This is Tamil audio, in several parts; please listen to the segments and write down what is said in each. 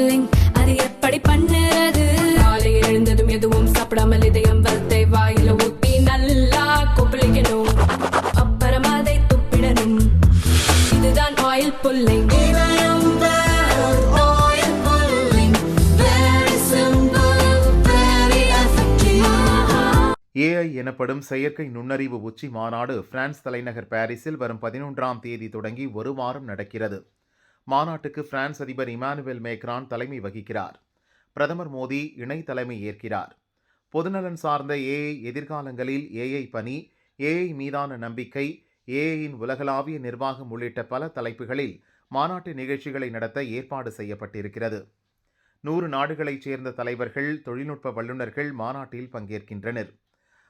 ஃபில்லிங் அது எப்படி பண்ணுறது? காலை எழுந்ததும் எதுவும் சாப்பிடாமல் இதயம் வளத்தை வாயில ஊட்டி நல்லா கொப்பளிக்கணும். அப்புறம் அதை துப்பிடணும். இதுதான் ஆயில் புல்லிங் ஏஐ எனப்படும் செயற்கை நுண்ணறிவு உச்சி மாநாடு பிரான்ஸ் தலைநகர் பாரிஸில் வரும் பதினொன்றாம் தேதி தொடங்கி ஒரு வாரம் நடக்கிறது. மாநாட்டுக்கு பிரான்ஸ் அதிபர் இமானுவேல் மேக்ரான் தலைமை வகிக்கிறார். பிரதமர் மோடி இணை தலைமை ஏற்கிறார். பொதுநலன் சார்ந்த ஏஐ எதிர்காலங்களில் ஏஐ பணி ஏஐ மீதான நம்பிக்கை ஏஐயின் உலகளாவிய நிர்வாகம் உள்ளிட்ட பல தலைப்புகளில் மாநாட்டு நிகழ்ச்சிகளை நடத்த ஏற்பாடு செய்யப்பட்டிருக்கிறது. நூறு நாடுகளைச் சேர்ந்த தலைவர்கள் தொழில்நுட்ப வல்லுநர்கள் மாநாட்டில் பங்கேற்கின்றனர்.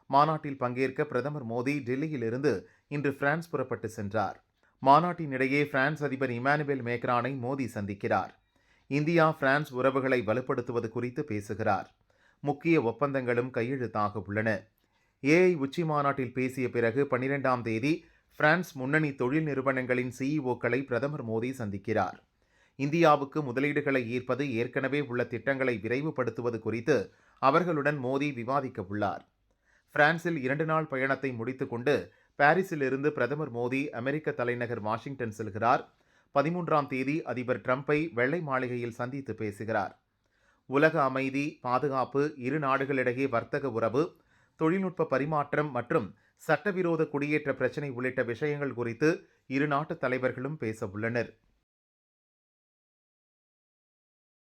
மாநாட்டில் பங்கேற்க பிரதமர் மோடி டெல்லியிலிருந்து இன்று பிரான்ஸ் புறப்பட்டு சென்றார். மாநாட்டினிடையே பிரான்ஸ் அதிபர் இமானுவேல் மேக்ரானை மோடி சந்திக்கிறார். இந்தியா பிரான்ஸ் உறவுகளை வலுப்படுத்துவது குறித்து பேசுகிறார். முக்கிய ஒப்பந்தங்களும் கையெழுத்தாக உள்ளன. ஏஐ உச்சி மாநாட்டில் பேசிய பிறகு பனிரெண்டாம் தேதி பிரான்ஸ் முன்னணி தொழில் நிறுவனங்களின் சிஇஓக்களை பிரதமர் மோடி சந்திக்கிறார். இந்தியாவுக்கு முதலீடுகளை ஈர்ப்பது ஏற்கனவே உள்ள திட்டங்களை விரைவுபடுத்துவது குறித்து அவர்களுடன் மோடி விவாதிக்க உள்ளார் பிரான்சில் இரண்டு நாள் பயணத்தை முடித்துக்கொண்டு பாரிஸில் இருந்து பிரதமர் மோடி அமெரிக்க தலைநகர் வாஷிங்டன் செல்கிறார். பதிமூன்றாம் தேதி அதிபர் ட்ரம்பை வெள்ளை மாளிகையில் சந்தித்து பேசுகிறார். உலக அமைதி பாதுகாப்பு இரு நாடுகளிடையே வர்த்தக உறவு தொழில்நுட்ப பரிமாற்றம் மற்றும் சட்டவிரோத குடியேற்ற பிரச்சினை உள்ளிட்ட விஷயங்கள் குறித்து இரு நாட்டு தலைவர்களும் பேச உள்ளனர்.